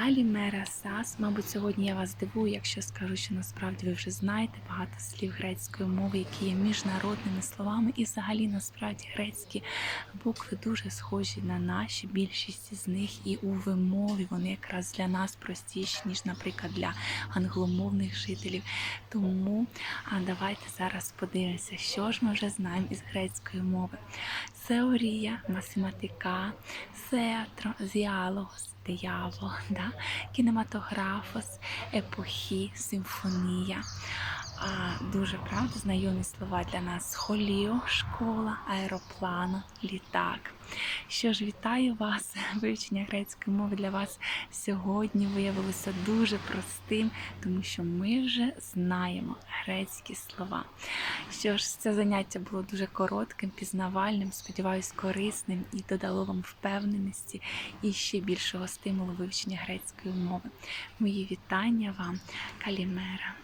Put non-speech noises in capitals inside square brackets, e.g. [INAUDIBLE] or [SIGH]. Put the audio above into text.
Калімера Сас. Мабуть, сьогодні я вас здивую, якщо скажу, що насправді ви вже знаєте багато слів грецької мови, які є міжнародними словами, і взагалі насправді грецькі букви дуже схожі на наші. Більшість з них і у вимові вони якраз для нас простіші, ніж, наприклад, для англомовних жителів. Тому а давайте зараз подивимося, що ж ми вже знаємо із грецької мови. Теорія, математика, сеатро, діалогос, диявол, да? кінематографос, епохі, симфонія. Дуже правда знайомі слова для нас: холіо, школа, аероплано, літак. Що ж, вітаю вас! [LAUGHS] Вивчення грецької мови для вас сьогодні виявилося дуже простим, тому що ми вже знаємо грецькі слова. Що ж, це заняття було дуже коротким, пізнавальним, сподіваюсь, корисним і додало вам впевненості і ще більшого стимулу вивчення грецької мови. Мої вітання вам, Калімера!